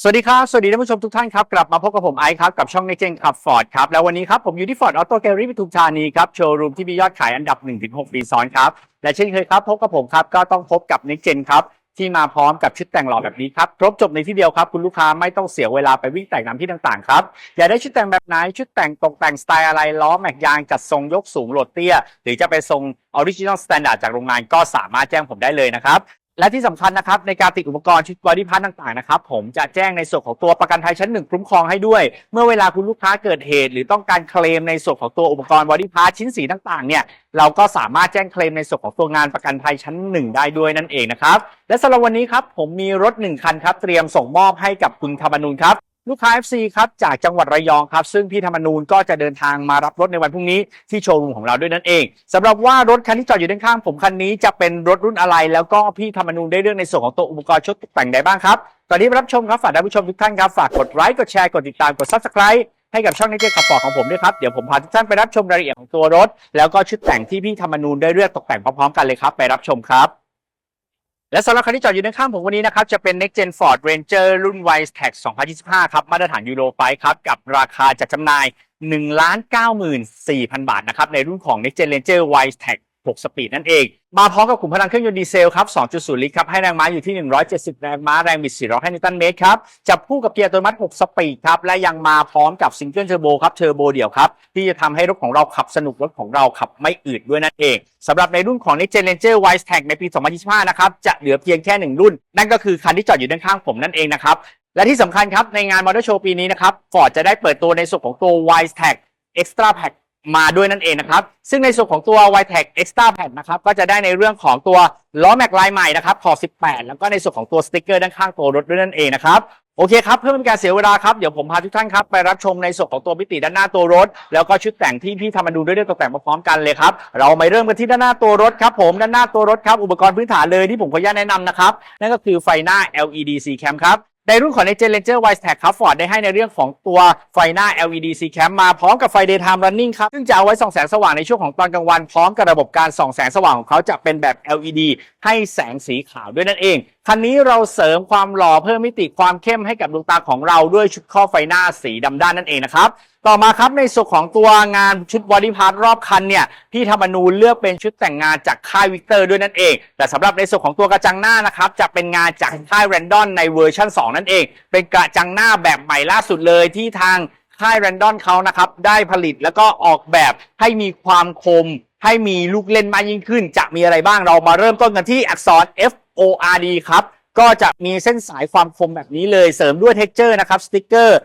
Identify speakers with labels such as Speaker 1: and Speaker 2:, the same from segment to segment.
Speaker 1: สวัสดีครับ สวัสดีท่านผู้ชมทุกท่านครับ กลับมาพบกับผมไอซ์ครับ กับช่อง Next Gen ขับ Ford ครับ แล้ววันนี้ครับ ผมอยู่ที่ Ford Auto Gallery ปทุมธานีครับ โชว์รูมที่มียอดขายอันดับ 1-6 ปีซ้อนครับ และเช่นเคยครับ พบกับผมครับ ก็ต้องพบกับ Next Gen ครับ ที่มาพร้อมกับชุดแต่งหล่อแบบนี้ครับ ครบจบในที่เดียวครับ คุณลูกค้าไม่ต้องเสียเวลาไปวิ่งแต่งตามที่ต่างๆครับอยากได้ชุดแต่งแบบไหนชุดแต่งตกแต่งสไตล์อะไรล้อแม็กยางจัดทรงยกสูงโหลดเตี้ย หรือจะไปทรงออริจินอลสแตนดาร์ดจากโรงงานก็สามารถแจ้งผมได้เลยนะครับ และที่สำคัญนะครับในการติดอุปกรณ์ชุดบอดี้พาร์ต่างๆนะครับผมจะแจ้งในส่วนของตัวประกันภัยชั้นหนึ่งคุ้มครองให้ด้วย เมื่อเวลาคุณลูกค้าเกิดเหตุ หรือต้องการเคลมในส่วนของตัวอุปกรณ์บอดี้พาร์ชิ้นสีต่างๆเนี่ยเราก็สามารถแจ้งเคลมในส่วนของตัวงานประกันภัยชั้นหนึ่งได้ด้วยนั่นเองนะครับและสำหรับวันนี้ครับผมมีรถหนึ่งคันครับเตรียมส่งมอบให้กับคุณธรรมนูนครับ ลูกค้า FC ครับจากจังหวัดระยองครับ ซึ่งพี่ธรรมนูนก็จะเดินทางมารับรถในวันพรุ่งนี้ที่โชว์รูมของเราด้วยนั่นเองสำหรับว่ารถคันที่จอดอยู่ด้านข้างผมคันนี้จะเป็นรถรุ่นอะไร แล้วก็พี่ธรรมนูนได้เรื่องในส่วนของตัวอุปกรณ์ชุดตกแต่งใดบ้างครับตอนนี้รับชมครับฝากท่านผู้ชมทุกท่านครับฝากกดไลค์กดแชร์กดติดตามกด subscribe ให้กับช่องนี้เจขับฟอของผมด้วยครับ เดี๋ยวผมพาทุกท่านไปรับชมรายละเอียดของตัวรถ แล้วก็ชุดแต่งที่พี่ธรรมนูนได้เลือกตกแต่งพร้อมๆกันเลยครับ ไปรับชมครับ และสำหรับคันที่จอดอยู่ในข้างผมวันนี้นะครับ จะเป็น Next Gen Ford Ranger รุ่น Wise Tag 2025 ครับ มาตรฐานยูโรไฟครับ กับราคาจัดจำหน่าย 1,94,000 บาทนะครับ ในรุ่นของ Next Gen Ranger Wise Tag 6 สปีดนั่นเอง มาพร้อมกับขุมพลังเครื่องยนต์ดีเซลครับ 2.0 ลิตรครับ ให้แรงม้าอยู่ที่ 170 แรงม้า แรงบิด 400นิวตันเมตรครับ จับคู่กับเกียร์อัตโนมัติ 6 สปีดครับ และยังมาพร้อมกับซิงเกิลเทอร์โบครับ เทอร์โบเดี่ยวครับ ที่จะทำให้รถของเราขับสนุก รถของเราขับไม่อืดด้วยนั่นเอง สำหรับในรุ่นของ Next Gen Ranger Wise Tech ในปี 2025 นะครับ จะเหลือเพียงแค่หนึ่งรุ่น นั่นก็คือคันที่จอดอยู่ด้านข้างผมนั่นเองนะครับ และที่สำคัญครับ ในงานมอเตอร์โชว์ปีนี้นะครับ Ford จะได้เปิดตัวในส่วนของตัว Wise Tech Extra Pack มาด้วยนั่นเองนะครับ ซึ่งในส่วนของตัว y t e c Extra Pack นะครับ ก็จะได้ในเรื่องของตัวล้อแม็กลายใหม่นะครับขอบ 18 แล้วก็ในส่วนของตัวสติกเกอร์ด้านข้างตัวรถด้วยนั่นเองนะครับ โอเคครับ เพื่อไม่เป็นการเสียเวลาครับ เดี๋ยวผมพาทุกท่านครับ ไปรับชมในส่วนของตัวมิติด้านหน้าตัวรถ แล้วก็ชุดแต่งที่พี่ทำมาดูด้วยเรื่องตกแต่งมาพร้อมกันเลยครับ เรามาเริ่มกันที่ด้านหน้าตัวรถครับผมด้านหน้าตัวรถครับอุปกรณ์พื้นฐานเลยที่ผมขออนุญาตแนะนำนะครับนั่นก็คือไฟหน้า LED C cam ครับ ในรุ่นของ Next Gen Ranger Wise Tech ครับ Ford ได้ให้ในเรื่องของตัวไฟหน้า LED C cam มาพร้อมกับไฟ daytime running ครับ ซึ่งจะเอาไว้ส่องแสงสว่างในช่วงของตอนกลางวัน พร้อมกับระบบการส่องแสงสว่างของเขาจะเป็นแบบ LED ให้แสงสีขาวด้วยนั่นเองคันนี้เราเสริมความหล่อเพิ่มมิติความเข้มให้กับดวงตาของเราด้วยชุดข้อไฟหน้าสีดำด้านนั่นเองนะครับ ต่อมาครับในส่วนของตัวงานชุดบอดี้พาร์ทรอบคันเนี่ยพี่ธรรมนูญเลือกเป็นชุดแต่งงานจากค่ายวิกเตอร์ด้วยนั่นเอง แต่สำหรับในส่วนของตัวกระจังหน้านะครับจะเป็นงานจากค่ายแรนดอนในเวอร์ชัน2 นั่นเอง เป็นกระจังหน้าแบบใหม่ล่าสุดเลยที่ทางค่ายแรนดอนเขานะครับได้ผลิตแล้วก็ออกแบบให้มีความคมให้มีลูกเล่นมากยิ่งขึ้น จะมีอะไรบ้างเรามาเริ่มต้นกันที่อักษร F O R D ครับ ก็จะมีเส้นสายความคมแบบนี้เลยเสริมด้วยเท็กเจอร์นะครับสติกเกอร์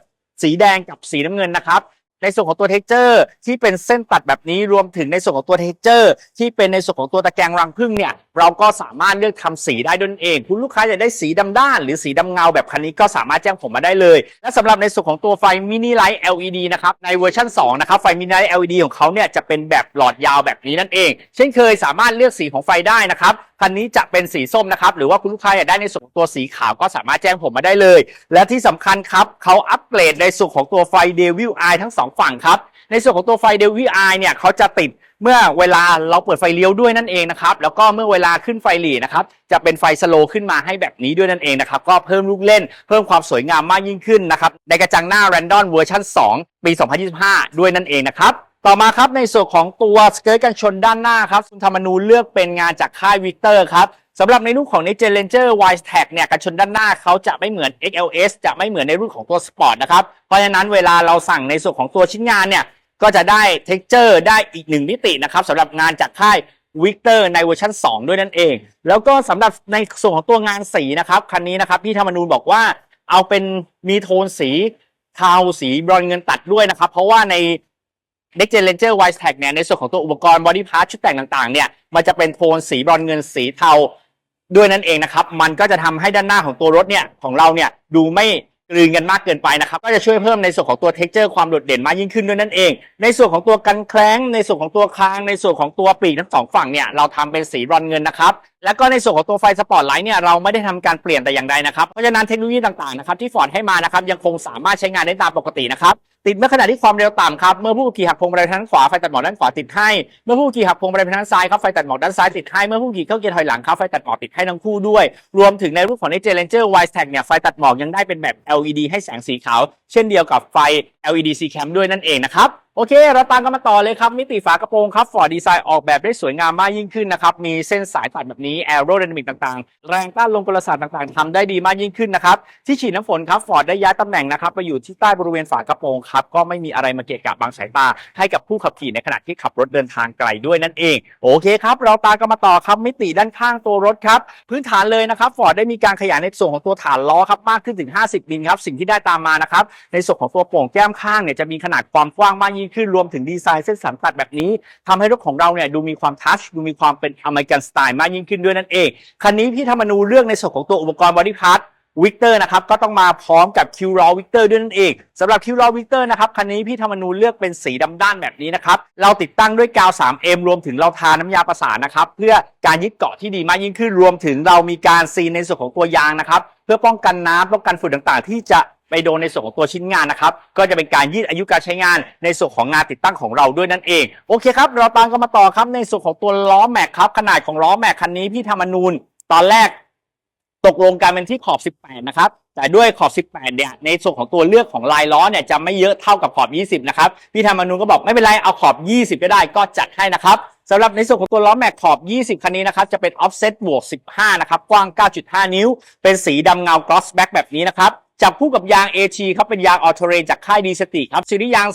Speaker 1: สีแดงกับสีน้ำเงินนะครับ ในส่วนของตัวเท็กเจอร์ที่เป็นเส้นตัดแบบนี้รวมถึงในส่วนของตัวเท็กเจอร์ที่เป็นในส่วนของตัวตะแกรงรังผึ้งเนี่ย เราก็สามารถเลือกทำสีได้ด้วยเอง คุณลูกค้าอยากได้สีดำด้าน หรือสีดำเงาแบบคันนี้ก็สามารถแจ้งผมมาได้เลย และสำหรับในส่วนของตัวไฟมินิไลท์ LED นะครับ ในเวอร์ชัน2นะครับ ไฟมินิไลท์ LED ของเขาเนี่ยจะเป็นแบบหลอดยาวแบบนี้นั่นเอง เช่นเคยสามารถเลือกสีของไฟได้นะครับคันนี้จะเป็นสีส้มนะครับ หรือว่าคุณลูกค้าอยากได้ในส่วนของตัวสีขาวก็สามารถแจ้งผมมาได้เลย และที่สำคัญครับเขาอัปเกรดในส่วนของตัวไฟ Devil Eye ทั้งสองฝั่งครับ ในส่วนของตัวไฟ Devil Eye เนี่ยเขาจะติด เมื่อเวลาเราเปิดไฟเลี้ยวด้วยนั่นเองนะครับ แล้วก็เมื่อเวลาขึ้นไฟหลีนะครับ จะเป็นไฟสโลว์ขึ้นมาให้แบบนี้ด้วยนั่นเองนะครับ ก็เพิ่มลูกเล่น เพิ่มความสวยงามมากยิ่งขึ้นนะครับ ในกระจังหน้า Randon เวอร์ชัน2 ปี 2025 ด้วยนั่นเองนะครับต่อมาครับในส่วนของตัวสเกิร์ตกันชนด้านหน้าครับคุณธรรมนูเลือกเป็นงานจากค่ายวิกเตอร์ครับสำหรับในรุ่นของ Next Gen Ranger Wise Tech เนี่ยกันชนด้านหน้าเขาจะไม่เหมือน XLS จะไม่เหมือนในรุ่นของตัว Sport นะครับ เพราะฉะนั้นเวลาเราสั่งในส่วนของตัวชิ้นงานเนี่ย ก็จะได้ texture ได้อีกหนึ่งมิตินะครับสำหรับงานจากค่ายวิกเตอร์ในเวอร์ชัน2 ด้วยนั่นเอง แล้วก็สำหรับในส่วนของตัวงานสีนะครับ คันนี้นะครับพี่ธรรมนูญบอกว่าเอาเป็นมีโทนสีเทาสีบรอนเงินตัดด้วยนะครับ เพราะว่าใน Next Gen Ranger Wise Tech เนี่ยในส่วนของตัวอุปกรณ์ body part ชุดแต่งต่างๆเนี่ยมันจะเป็นโทนสีบรอนเงินสีเทาด้วยนั่นเองนะครับ มันก็จะทำให้ด้านหน้าของตัวรถเนี่ยของเราเนี่ยดูไม่ กลืนกันมากเกินไปนะครับ ก็จะช่วยเพิ่มในส่วนของตัวเท็กเจอร์ความโดดเด่นมากยิ่งขึ้นด้วยนั่นเอง ในส่วนของตัวกันแคล้ง ในส่วนของตัวคาง ในส่วนของตัวปีกทั้งสองฝั่งเนี่ยเราทำเป็นสีบรอนเงินนะครับ แล้วก็ในส่วนของตัวไฟสปอตไลท์เนี่ยเราไม่ได้ทำการเปลี่ยนแต่อย่างใดนะครับ เพราะฉะนั้นเทคโนโลยีต่างๆนะครับที่ฟอร์ดให้มานะครับยังคงสามารถใช้งานได้ตามปกตินะครับ ติดเมื่อขณะที่ความเร็วต่ำครับ เมื่อผู้ขี่หักพวงมาลัยทางด้านขวาไฟตัดหมอกด้านขวาติดให้ เมื่อผู้ขี่หักพวงมาลัยไปทางด้านซ้ายครับไฟตัดหมอกด้านซ้ายติดให้ เมื่อผู้ขี่เข้าเกียร์ถอยหลังครับไฟตัดหมอกติดให้ทั้งคู่ด้วย รวมถึงในรูปของ Next Gen Ranger Wise Tag เนี่ยไฟตัดหมอกยังได้เป็นแบบ LED ให้แสงสีขาว เช่นเดียวกับไฟ LED C Cam ด้วยนั่นเองนะครับ โอเค เราตามกันมาต่อเลยครับ มิติฝากระโปรงครับ Ford Design ออกแบบได้สวยงามมากยิ่งขึ้นนะครับ มีเส้นสายตัดแบบนี้ Aerodynamic ต่างๆ แรงต้านลมกลศาสตร์ต่างๆทำได้ดีมากยิ่งขึ้นนะครับ ที่ฉีดน้ำฝนครับ Ford ได้ย้ายตำแหน่งนะครับไปอยู่ที่ใต้บริเวณฝากระโปรงครับ ก็ไม่มีอะไรมาเกะกะบังสายตา ให้กับผู้ขับขี่ในขณะที่ขับรถเดินทางไกลด้วยนั่นเอง โอเคครับ เราตามกันมาต่อครับมิติด้านข้างตัวรถครับ พื้นฐานเลยนะครับ Ford ได้มีการขยายในส่วนของตัวฐานล้อครับมากขึ้นถึง 50มิลครับ สิ่งที่ได้ตามมานะครับ ในส่วนของตัวโป่งแก้มข้างเนี่ยจะมีขนาดความกว้างมากยิ่งขึ้นรวมถึงดีไซน์เส้นสันตัดแบบนี้ทำให้รถของเราเนี่ยดูมีความทัชดูมีความเป็นอเมริกันสไตล์มากยิ่งขึ้นด้วยนั่นเอง คันนี้พี่ธรรมนูเลือกในส่วนของตัวอุปกรณ์บอดี้พาร์ทวิกเตอร์นะครับก็ต้องมาพร้อมกับคิวรอวิกเตอร์ด้วยนั่นเองสำหรับคิวรอวิกเตอร์นะครับคันนี้พี่ธรรมนูเลือกเป็นสีดำด้านแบบนี้นะครับเราติดตั้งด้วยกาว 3M รวมถึงเราทาน้ำยาประสานนะครับเพื่อการยึดเกาะที่ดีมากยิ่งขึ้นรวมถึงเรามีการซีนในส่วนของตัวยางนะครับเพื่อป้องกันน้ำป้องกันฝุ่นต่างๆ ที่จะ ไปโดนในส่วนของตัวชิ้นงานนะครับ ก็จะเป็นการยืดอายุการใช้งานในส่วนของงานติดตั้งของเราด้วยนั่นเอง โอเคครับ เราตามกันมาต่อครับในส่วนของตัวล้อแม็กครับขนาดของล้อแม็กคันนี้พี่ธรรมนูนตอนแรกตกลงกันเป็นที่ขอบ 18 นะครับ แต่ด้วยขอบ 18 เนี่ย ในส่วนของตัวเลือกของลายล้อเนี่ยจะไม่เยอะเท่ากับขอบ 20 นะครับ พี่ธรรมนูนก็บอกไม่เป็นไร เอาขอบ 20 ก็ได้ ก็จัดให้นะครับสำหรับในส่วนของตัวล้อแม็กขอบ 20 คันนี้นะครับ จะเป็น offset บวก 15 นะครับ กว้าง 9.5 นิ้ว เป็นสีดำเงา gloss black แบบนี้นะครับ จับคู่กับยาง AT ครับเป็นยางออโตเรนจากค่ายดีสติครับซีรีส์ยาง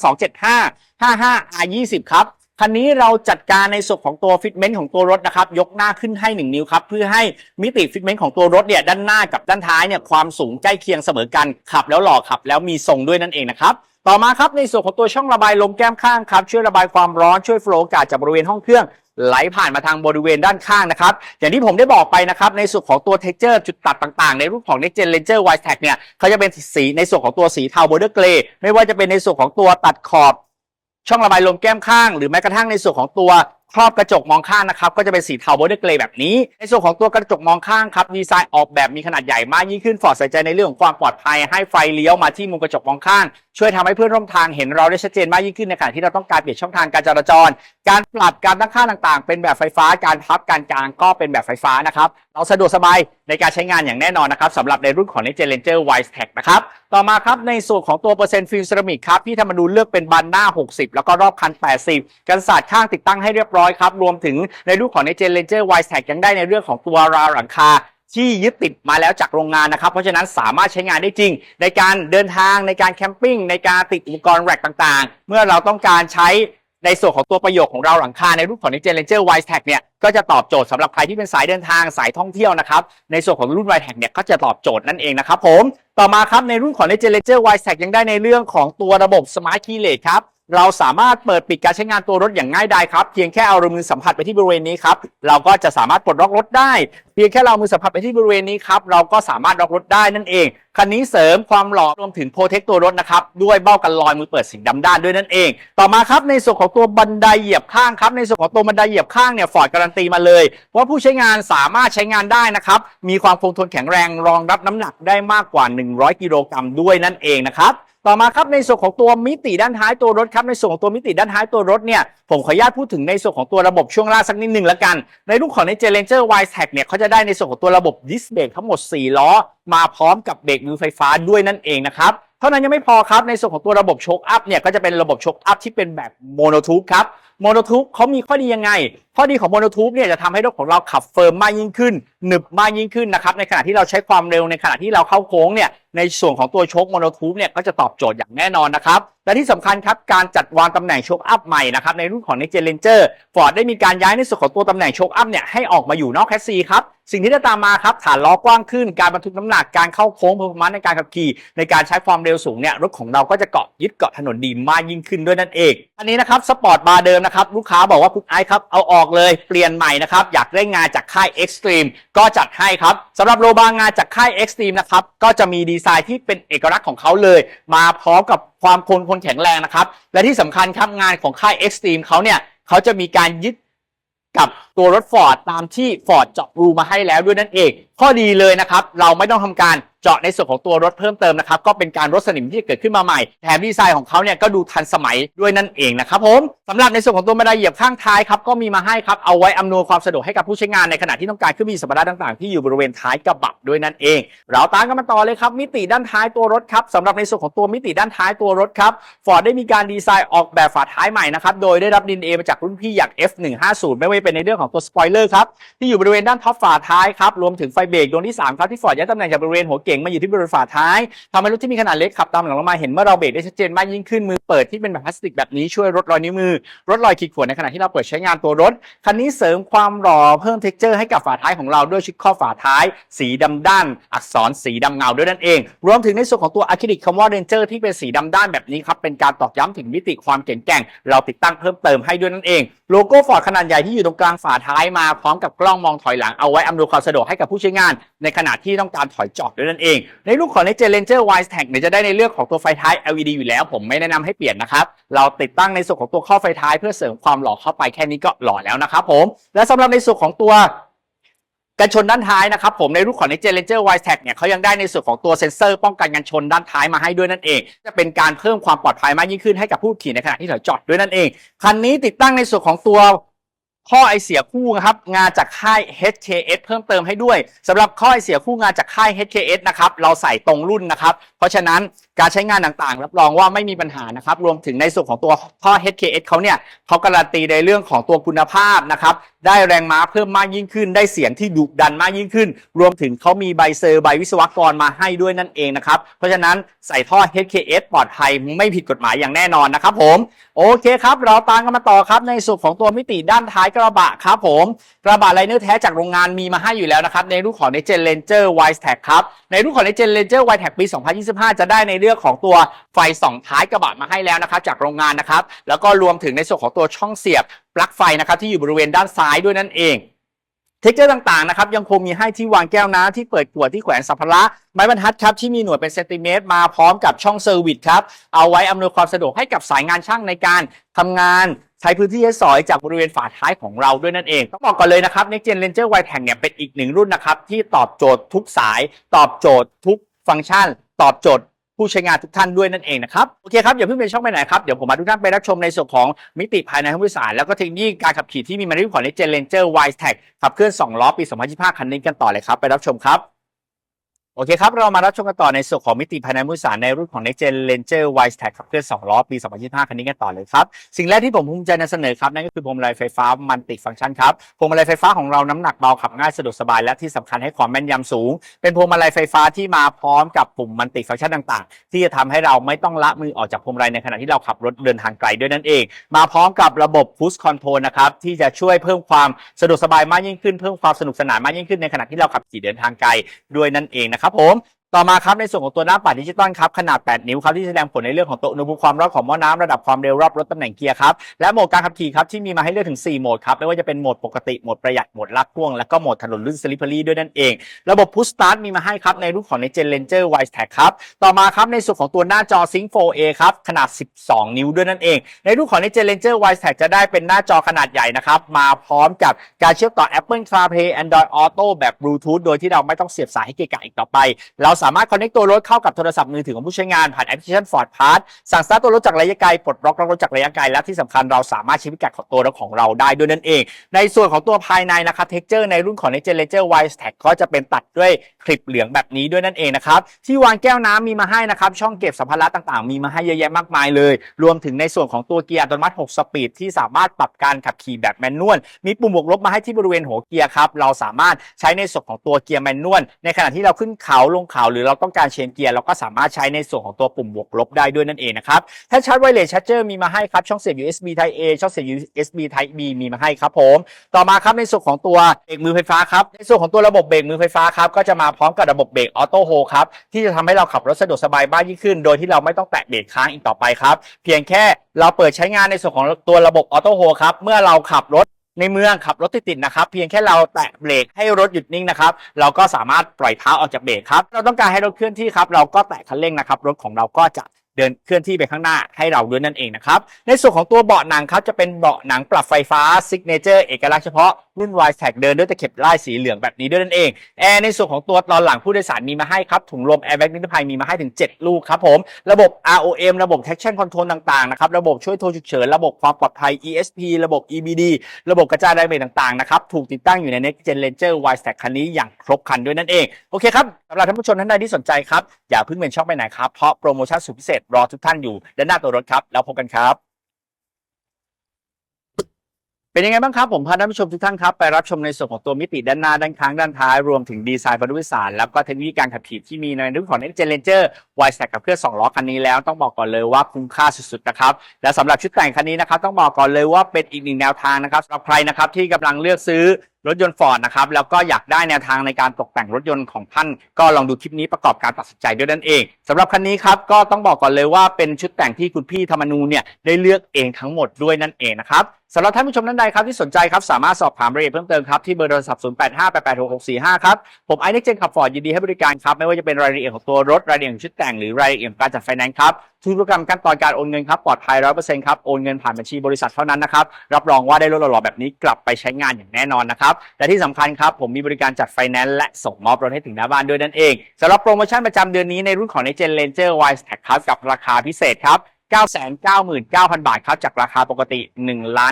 Speaker 1: 275 55 R20 ครับคันนี้เราจัดการในส่วนของตัวฟิตเมนต์ของตัวรถนะครับยกหน้าขึ้นให้ 1 นิ้วครับเพื่อให้มิติฟิตเมนต์ของตัวรถเนี่ยด้านหน้ากับด้านท้ายเนี่ยความสูงใกล้เคียงเสมอกันขับ แล้วหล่อขับ แล้วมีทรงด้วยนั่นเองนะครับต่อมาครับในส่วนของตัวช่องระบายลมแก้มข้างครับช่วยระบายความร้อนช่วยโฟลว์อากาศจากบริเวณห้องเครื่อง ไหลผ่านมาทางบริเวณด้านข้างนะครับ อย่างที่ผมได้บอกไปนะครับ ในส่วนของตัว texture จุดตัดต่างๆ ในรูปของ Next Gen Ranger Wise Tag เนี่ยเขาจะเป็นสีในส่วนของตัวสีเทา border gray ไม่ว่าจะเป็นในส่วนของตัวตัดขอบ ช่องระบายลมแก้มข้าง หรือแม้กระทั่งในส่วนของตัวครอบกระจกมองข้างนะครับ ก็จะเป็นสีเทา border gray แบบนี้ ในส่วนของตัวกระจกมองข้างครับดีไซน์ออกแบบมีขนาดใหญ่มากยิ่งขึ้นฟอร์ดใส่ใจในเรื่องของความปลอดภัย ให้ไฟเลี้ยวมาที่มุมกระจกมองข้างช่วยทำให้เพื่อนร่วมทางเห็นเราได้ชัดเจนมากยิ่งขึ้นในขณะที่เราต้องการเปลี่ยนช่องทางการจราจร การปรับการตั้งค่าต่างๆ เป็นแบบไฟฟ้าการพับการกลางก็เป็นแบบไฟฟ้านะครับเราสะดวกสบายในการใช้งานอย่างแน่นอนนะครับสำหรับในรุ่นของ Next Gen Ranger Wise Tech นะครับต่อมาครับในส่วนของตัวเปอร์เซ็นต์ฟิล์มเซรามิกครับพี่ธรรมนูญเลือกเป็นบานหน้า 60 แล้วก็รอบคัน 80 กันศาสตร์ข้างติดตั้งให้เรียบร้อยครับรวมถึงในรุ่นของ Next Gen Ranger Wise Tech ยังได้ในเรื่องของตัวราวหลังคา ที่ยึดติดมาแล้วจากโรงงานนะครับ เพราะฉะนั้นสามารถใช้งานได้จริง ในการเดินทางในการแคมปิ้งในการติดอุปกรณ์แร็กต่างๆ เมื่อเราต้องการใช้ในส่วนของตัวประโยชน์ของเราหลังคาในรูปของ Next Gen Ranger Wise Tech เนี่ยก็จะตอบโจทย์สำหรับใครที่เป็นสายเดินทางสายท่องเที่ยวนะครับ ในส่วนของรุ่น Wise Tech เนี่ยก็จะตอบโจทย์นั่นเองนะครับผม ต่อมาครับในรุ่นของ Next Gen Ranger Wise Tech ยังได้ในเรื่องของตัวระบบ Smart Keyless ครับ เราสามารถเปิดปิดการใช้งานตัวรถอย่างง่ายดายครับ เพียงแค่เอามือสัมผัสไปที่บริเวณนี้ครับ เราก็จะสามารถปลดล็อกรถได้ เพียงแค่เรามือสัมผัสไปที่บริเวณนี้ครับ เราก็สามารถล็อกรถได้นั่นเอง คันนี้เสริมความหล่อรวมถึงโปรเทคตัวรถนะครับ ด้วยเบ้ากันลอยมือเปิดสีดำด้านด้วยนั่นเอง ต่อมาครับในส่วนของตัวบันไดเหยียบข้างครับ ในส่วนของตัวบันไดเหยียบข้างเนี่ยฟอร์ดการันตีมาเลยว่าผู้ใช้งานสามารถใช้งานได้นะครับ มีความคงทนแข็งแรงรองรับน้ำหนักได้มากกว่า 100 กิโลกรัมด้วยนั่นเองนะครับ ต่อมาครับในส่วนของตัวมิติด้านท้ายตัวรถครับในส่วนของตัวมิติด้านท้ายตัวรถเนี่ยผมขออนุญาตพูดถึงในส่วนของตัวระบบช่วงล่างสักนิดหนึ่งละกัน ในรุ่นของใน Gen Ranger Wise Tech เนี่ยเขาจะได้ในส่วนของตัวระบบดิสเบรกทั้งหมด 4 ล้อ มาพร้อมกับเบรกมือไฟฟ้าด้วยนั่นเองนะครับเท่านั้นยังไม่พอครับ ในส่วนของตัวระบบโชคอัพเนี่ยก็จะเป็นระบบโชคอัพที่เป็นแบบโมโนทูบครับโมโนทูบเขามีข้อดียังไง ข้อดีของโมโนทูบเนี่ยจะทำให้รถของเราขับเฟิร์มมากยิ่งขึ้น หนึบมากยิ่งขึ้นนะครับในขณะที่เราใช้ความเร็วในขณะที่เราเข้าโค้งเนี่ย ในส่วนของตัวโชคโมโนทูบเนี่ยก็จะตอบโจทย์อย่างแน่นอนนะครับ และที่สำคัญครับการจัดวางตำแหน่งโชคอัพใหม่นะครับในรุ่นของ Next Gen Ranger Ford ได้มีการย้ายในส่วนของตัวตำแหน่งโชคอัพเนี่ยให้ออกมาอยู่นอกแคสซีครับสิ่งที่ได้ตามมาครับฐานล้อกว้างขึ้นการบรรทุกน้ำหนักการเข้าโค้งเพอร์ฟอร์มนซ์ในการขับขี่ ในการใช้ความเร็วสูงเนี่ยรถของเราก็จะเกาะยึดเกาะถนนดีมากยิ่งขึ้นด้วยนั่นเอง อันนี้นะครับสปอร์ตบาร์เดิมนะครับลูกค้าบอกว่าคุณไอครับเอาออกเลยเปลี่ยนใหม่นะครับอยากได้งานจากค่าย Extreme ก็จัดให้ครับสำหรับโลบางานจากค่าย Extreme นะครับก็จะมีดีไซน์ที่เป็นเอกลักษณ์ของเขาเลย มาพร้อมกับความคงทนแข็งแรงนะครับ และที่สำคัญครับงานของค่าย Extreme เขาเนี่ยเขาจะมีการยึดกับตัวรถฟอร์ดตามที่ฟอร์ดเจาะรูมาให้แล้วด้วยนั่นเอง ข้อดีเลยนะครับ เราไม่ต้องทำการเจาะในส่วนของตัวรถเพิ่มเติมนะครับ ก็เป็นการลดสนิมที่เกิดขึ้นมาใหม่ แถมดีไซน์ของเขาเนี่ยก็ดูทันสมัยด้วยนั่นเองนะครับผมสำหรับในส่วนของตัวบันไดเหยียบข้างท้ายครับก็มีมาให้ครับเอาไว้อำนวยความสะดวกให้กับผู้ใช้งานในขณะที่ต้องการขึ้นมีสัมภาระต่างๆ ที่อยู่บริเวณท้ายกระบะด้วยนั่นเอง เราตามกันมาต่อเลยครับมิติด้านท้ายตัวรถครับสำหรับในส่วนของตัวมิติด้านท้ายตัวรถครับฟอร์ดได้มีการดีไซน์ออกแบบฝาท้ายใหม่นะครับโดยได้รับดินเอมาจากรุ่นพี่อย่าง F150 ไม่ว่าเป็นในเรื่องของตัวสปอยเลอร์ครับที่อยู่บริเวณด้านท็อปฝาท้ายครับรวมถึงไฟเบรกดวงที่สามครับที่ฟอร์ดย้ายตำแหน่งจากบริเวณหัวเก๋งมาอยู่ที่บริเวณฝาท้ายทำให้รถที่มีขนาดเล็กขับตามหลังลงมาเห็นเมื่อเราเบรกได้ชัดเจนมากยิ่งขึ้นมือเปิดที่เป็นแบบพลาสติกแบบนี้ช่วยลดรอยนิ้วมือลดรอยขีดข่วนในขณะที่เราเปิดใช้งานตัวรถคันนี้เสริมความหล่อเพิ่มเท็กเจอร์ให้กับฝาท้ายของเราด้วยชุดข้อฝาท้าย สีดำด้าน อักษรสีดำเงาด้วยนั่นเอง รวมถึงในส่วนของตัวอะคริลิกคำว่าเรนเจอร์ที่เป็นสีดำด้านแบบนี้ครับเป็นการตอกย้ำถึงมิติความเก่งแก่ง เราติดตั้งเพิ่มเติมให้ด้วยนั่นเอง โลโก้ฟอร์ดขนาดใหญ่ที่อยู่ตรงกลางฝาท้ายมาพร้อมกับกล้องมองถอยหลังเอาไว้อำนวยความสะดวกให้กับผู้ใช้งาน ในขณะที่ต้องการถอยจอดด้วยนั่นเอง ในรุ่นของ Next Gen Ranger Wise Tag เนี่ยจะได้ในเรื่องของตัวไฟท้าย LED อยู่แล้ว ผมไม่แนะนำให้เปลี่ยนนะครับ เราติดตั้งในส่วนของตัวข้อไฟท้ายเพื่อเสริมความหล่อเข้าไปแค่นี้ก็หล่อแล้วนะครับผม และสำหรับในส่วนของตัวกันชนด้านท้ายนะครับผมในรุ่นของ Next Gen Ranger Wise Tag เนี่ยเขายังได้ในส่วนของตัวเซ็นเซอร์ป้องกันกันชนด้านท้ายมาให้ด้วยนั่นเอง จะเป็นการเพิ่มความปลอดภัยมากยิ่งขึ้นให้กับผู้ขี่ในขณะที่ถอยจอดด้วยนั่นเองคันนี้ติดตั้งในส่วนของตัว ข้อไอเสียคู่นะครับงานจากค่าย HKS เพิ่มเติมให้ด้วยสำหรับข้อไอเสียคู่งานจากค่าย HKS นะครับเราใส่ตรงรุ่นนะครับเพราะฉะนั้นการใช้งานต่างๆ รับรองว่าไม่มีปัญหานะครับรวมถึงในส่วนของตัวข้อ HKS เขาเนี่ยเขาการันตีในเรื่องของตัวคุณภาพนะครับได้แรงม้าเพิ่มมากยิ่งขึ้น ได้เสียงที่ดุดันมากยิ่งขึ้น รวมถึงเขามีใบเซอร์ใบวิศวกรมาให้ด้วยนั่นเองนะครับเพราะฉะนั้นใส่ท่อ HKS ปลอดภัยไม่ผิดกฎหมายอย่างแน่นอนนะครับผมโอเคครับเราตามกันมาต่อครับในส่วนของตัวมิติด้านท้ายกระบะครับผม กระบะไลเนอร์แท้จากโรงงานมีมาให้อยู่แล้วนะครับ ในรุ่นของ Next Gen Ranger Wise Tag ครับ ในรุ่นของ Next Gen Ranger Wise Tag ปี 2025 จะได้ในเรื่องของตัวไฟส่องท้ายกระบะมาให้แล้วนะครับจากโรงงานนะครับ แล้วก็รวมถึงในส่วนของตัวช่องเสียบปลั๊กไฟนะครับที่อยู่บริเวณด้านซ้ายด้วยนั่นเองเทคเจอร์ต่างๆนะครับยังคงมีให้ที่วางแก้วน้ำที่เปิดขวดที่แขวนสัมภาระไม้บรรทัดครับที่มีหน่วยเป็นเซนติเมตรมาพร้อมกับช่องเซอร์วิสครับเอาไว้อำนวยความสะดวกให้กับสายงานช่างในการทำงาน ใช้พื้นที่ให้สอยจากบริเวณฝาท้ายของเราด้วยนั่นเอง ต้องบอกก่อนเลยนะครับ Next Gen Ranger Wide Tag เนี่ยเป็นอีกหนึ่งรุ่นนะครับ ที่ตอบโจทย์ทุกสาย ตอบโจทย์ทุกฟังก์ชัน ตอบโจทย์ผู้ใช้งานทุกท่านด้วยนั่นเองนะครับ โอเคครับ อย่าเพิ่งไปช่องไปไหนครับ เดี๋ยวผมมาทุกท่านไปรับชมในส่วนของมิติภายในห้องผู้โดยสาร แล้วก็เทคโนโลยีการขับขี่ที่มีมาในรุ่นของ Next Gen Ranger Wise Tag ขับเคลื่อน 2 ล้อปี 2025 คันนี้กันต่อเลยครับไปรับชมครับ โอเคครับ เรามารับชมกันต่อในส่วนของมิติภายในผู้โดยสารในรุ่นของ Next Gen Ranger Wise Tag ขับเคลื่อน2ล้อปี 2025 คันนี้กันต่อเลยครับ สิ่งแรกที่ผมภูมิใจนำเสนอครับ นั่นก็คือพวงมาลัยไฟฟ้ามันติฟังก์ชันครับพวงมาลัยไฟฟ้าของเราน้ำหนักเบาขับง่ายสะดวกสบายและที่สำคัญให้ความแม่นยำสูง เป็นพวงมาลัยไฟฟ้าที่มาพร้อมกับปุ่มมันติฟังก์ชันต่างๆ ที่จะทำให้เราไม่ต้องละมือออกจากพวงมาลัยในขณะที่เราขับรถเดินทางไกลด้วยนั่นเอง มาพร้อมกับระบบ Push Control นะครับที่จะช่วยเพิ่มความสะดวกสบายมากยิ่งขึ้นเพิ่มความสนุกสนานมากยิ่งขึ้นในขณะที่เราขับขี่เดินทางไกลด้วยนั่นเองนะครับผม ต่อมาครับในส่วนของตัวหน้าปัดดิจิตอลครับขนาด 8 นิ้วครับที่แสดงผลในเรื่องของตัวอุณหภูมิความร้อนของหม้อน้ำระดับความเร็วรอบรถตำแหน่งเกียร์ครับและโหมดการขับขี่ครับที่มีมาให้เลือกถึง 4 โหมดครับไม่ว่าจะเป็นโหมดปกติโหมดประหยัดโหมดลักพ่วงและก็โหมดถนนลื่นสลิปเปอรี่ด้วยนั่นเอง ระบบ Push Start มีมาให้ครับในรุ่นของ Next Gen Ranger Wise Tag ครับต่อมาครับในส่วนของตัวหน้าจอ Sync 4A ครับขนาด 12 นิ้วด้วยนั่นเอง ในรุ่นของ Next Gen Ranger Wise Tag จะได้เป็นหน้าจอขนาดใหญ่นะครับมาพร้อมกับการเชื่อมต่อ Apple CarPlay Android Auto แบบ Bluetooth โดยที่เราไม่ต้องเสียบสายให้เกะกะอีกต่อไปเราสามารถ connect ตัวรถเข้ากับโทรศัพท์มือถือของผู้ใช้งานผ่านแอปพลิเคชัน Ford Pass สั่งสตาร์ทตัวรถจากระยะไกลปลดล็อกรถจากระยะไกลและที่สำคัญเราสามารถใช้พิกัดของตัวรถของเราได้ด้วยนั่นเอง ในส่วนของตัวภายในนะครับ texture ในรุ่นของ Next Gen Ranger Wise Tag ก็จะเป็นตัดด้วยคลิปเหลืองแบบนี้ด้วยนั่นเองนะครับที่วางแก้วน้ำมีมาให้นะครับช่องเก็บสัมภาระต่างๆ มีมาให้เยอะแยะมากมายเลย รวมถึงในส่วนของตัวเกียร์อัตโนมัติ 6 สปีดที่สามารถปรับการขับขี่แบบแมนนวลมีปุ่มบวกลบมาให้ที่บริเวณหัวเกียร์ครับเราสามารถใช้ในส่วนของตัวเกียร์แมนนวลในขณะที่เราขึ้นเขาลงเขาหรือเราต้องการเชนเกียร์เราก็สามารถใช้ในส่วนของตัวปุ่มบวกลบได้ด้วยนั่นเองนะครับถ้าชาร์จไวเลสชาร์จเจอร์มีมาให้ครับช่องเสียบ USB Type A ช่องเสียบ USB Type B มีมาให้ครับผมต่อมาครับในส่วนของตัวเบรกมือไฟฟ้าครับในส่วนของตัวระบบเบรกมือไฟฟ้าครับก็จะมาพร้อมกับระบบเบรกออโต้โฮครับที่จะทำให้เราขับรถสะดวกสบายมากยิ่งขึ้น โดยที่เราไม่ต้องแตะเบรกค้างอีกต่อไปครับเพียงแค่เราเปิดใช้งานในส่วนของตัวระบบออโต้โฮครับเมื่อเราขับรถ ในเมืองขับรถติดๆนะครับ เพียงแค่เราแตะเบรกให้รถหยุดนิ่งนะครับ เราก็สามารถปล่อยเท้าออกจากเบรกครับ เราต้องการให้รถเคลื่อนที่ครับ เราก็แตะคันเร่งนะครับ รถของเราก็จะ เดินเคลื่อนที่ไปข้างหน้าให้เราด้วยนั่นเองนะครับ ในส่วนของตัวเบาะหนังครับจะเป็นเบาะหนังปรับไฟฟ้าซิกเนเจอร์เอกลักษณ์เฉพาะรุ่น y t a g เดินด้วยตะเข็บลายสีเหลืองแบบนี้ด้วยนั่นเองแอร์ในส่วนของตัวตอนหลังผู้โดยสารมีมาให้ครับถุงลมแอร์แบ็กนิรภัยมีมาให้ถึง 7 ลูกครับผมระบบ ROM ระบบ traction control ต่างๆนะครับระบบช่วยโทรฉุกเฉินระบบความปลอดภัย ESP ระบบ EBD ระบบกระจายรายละเอียดต่างๆนะครับถูกติดตั้งอยู่ใน Next Gen Ranger y s t a g คันนี้อย่างครบครันด้วยนั่นเองโอเคครับสำหรับท่านผู้ชมท่านใดที่สนใจครับอย่าเพิ่งเป็นช่องไปไหนครับเพราะโปรโมชั่นสุดพิเศษรอทุกท่านอยู่ด้านหน้าตัวรถครับ แล้วพบกันครับ เป็นยังไงบ้างครับ ผมพาท่านผู้ชมทุกท่านครับไปรับชมในส่วนของตัวมิติด้านหน้าด้านข้างด้านท้ายรวมถึงดีไซน์บรรทุกสารแล้วก็เทคโนโลยีการขับขี่ที่มีในรุ่นของ Next Gen Ranger Y Stack กับเครื่อง2ล้อคันนี้แล้วต้องบอกก่อนเลยว่าคุ้มค่าสุดๆนะครับและสำหรับชุดแต่งคันนี้นะครับต้องบอกก่อนเลยว่าเป็นอีกหนึ่งแนวทางนะครับสำหรับใครนะครับที่กำลังเลือกซื้อ รถยนต์ฟอร์ดนะครับแล้วก็อยากได้แนวทางในการตกแต่งรถยนต์ของท่าน ก็ลองดูคลิปนี้ประกอบการตัดสินใจด้วยนั่นเองสำหรับคันนี้ครับก็ต้องบอกก่อนเลยว่าเป็นชุดแต่งที่คุณพี่ธรรมนูเนี่ยได้เลือกเองทั้งหมดด้วยนั่นเองนะครับสำหรับท่านผู้ชมท่านใดครับที่สนใจครับสามารถสอบถามรายละเอียดเพิ่มเติมครับที่เบอร์โทรศัพท์ 0858866645 ครับ ผมไอเน็กเจนขับฟอร์ดยินดีให้บริการครับ ไม่ว่าจะเป็นรายละเอียดของตัวรถ รายละเอียดของชุดแต่งหรือรายละเอียดของการจัดไฟแนนซ์ครับทุกธุรกรรมขั้นตอนการโอนเงินครับปลอดภัยร้อยเปอร์เซ็นต์ครับโอนเงินผ่านบัญชีบริษัทเท่านั้นนะครับรับรองว่าได้รถหล่อๆแบบนี้กลับไปใช้งานอย่างแน่นอนนะครับและที่สำคัญครับ ผมมีบริการจัดไฟแนนซ์และส่งมอบรถให้ถึงหน้าบ้านด้วยนั่นเองสำหรับโปรโมชั่นประจำเดือนนี้ในรุ่นของ Next Gen Ranger Y Stack ครับกับราคาพิเศษครับ 999,000 บาทครับจากราคาปกติ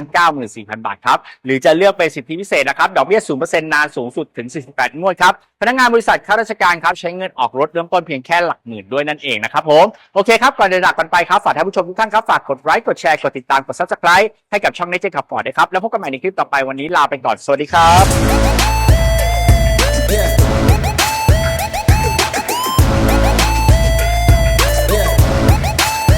Speaker 1: 1,94,000 บาทครับ หรือจะเลือกเป็นสิทธิพิเศษนะครับ ดอกเบี้ย 0%นานสูงสุดถึง 48 งวดครับ พนักงานบริษัทข้าราชการครับ ใช้เงินออกรถเริ่มต้นเพียงแค่หลักหมื่นด้วยนั่นเองนะครับผม โอเคครับ ก่อนจะจากกันไปครับ ฝากท่านผู้ชมทุกท่านครับ ฝากกดไลค์กดแชร์กดติดตามกด subscribe ให้กับช่อง Nature Club Ford ด้วยครับแล้วพบกันใหม่ในคลิปต่อไปวันนี้ลาไปก่อนสวัสดีครับ